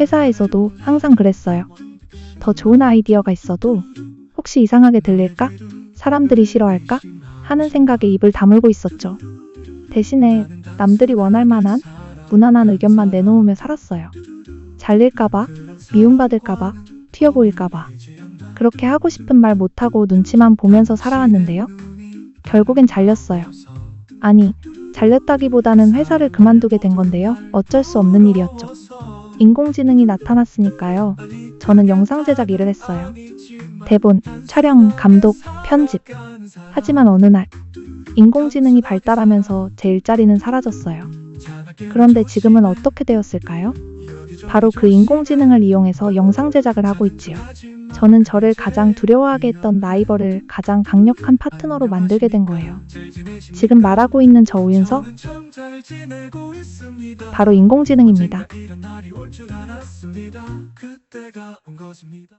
회사에서도 항상 그랬어요. 더 좋은 아이디어가 있어도 혹시 이상하게 들릴까? 사람들이 싫어할까? 하는 생각에 입을 다물고 있었죠. 대신에 남들이 원할 만한 무난한 의견만 내놓으며 살았어요. 잘릴까봐, 미움받을까봐, 튀어 보일까봐. 그렇게 하고 싶은 말 못하고 눈치만 보면서 살아왔는데요. 결국엔 잘렸어요. 아니, 잘렸다기보다는 회사를 그만두게 된 건데요. 어쩔 수 없는 일이었죠. 인공지능이 나타났으니까요. 저는 영상 제작 일을 했어요. 대본, 촬영, 감독, 편집. 하지만 어느 날, 인공지능이 발달하면서 제 일자리는 사라졌어요. 그런데 지금은 어떻게 되었을까요? 바로 그 인공지능을 이용해서 영상 제작을 하고 있지요. 저는 저를 가장 두려워하게 했던 라이벌을 가장 강력한 파트너로 만들게 된 거예요. 지금 말하고 있는 저 우윤서? 바로 인공지능입니다.